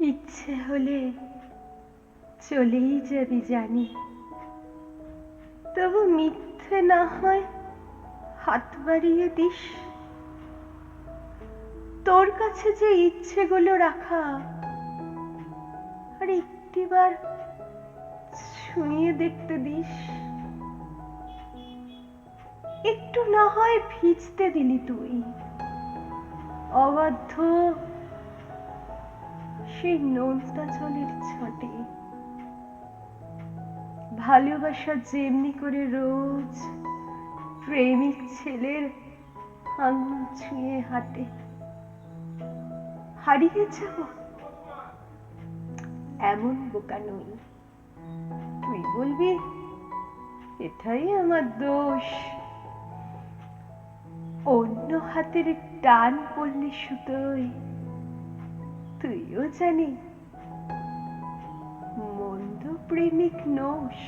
ইচ্ছে হলে চলেই যাবি জানি। তবু মিথ্যে না হয় হাত বাড়িয়ে দিস। তোর কাছে যে ইচ্ছেগুলো রাখা, আর একটিবার ছুঁয়ে দেখতে দিস। একটু না হয় ভিজতে দিলি তুই। অবাধ্য সেই নোনতা জলের ছটে। ভালোবাসা যেমনি করে রোজ প্রেমিক ছেলের আঙুল ছুঁয়ে হাঁটে। হারিয়ে যাব। এমন বোকা নই। তুই বলবি, এটাই আমার দোষ। অন্য হাতের টান পড়লে সুতোয় তুইও জানি মন্দ প্রেমিক নোস।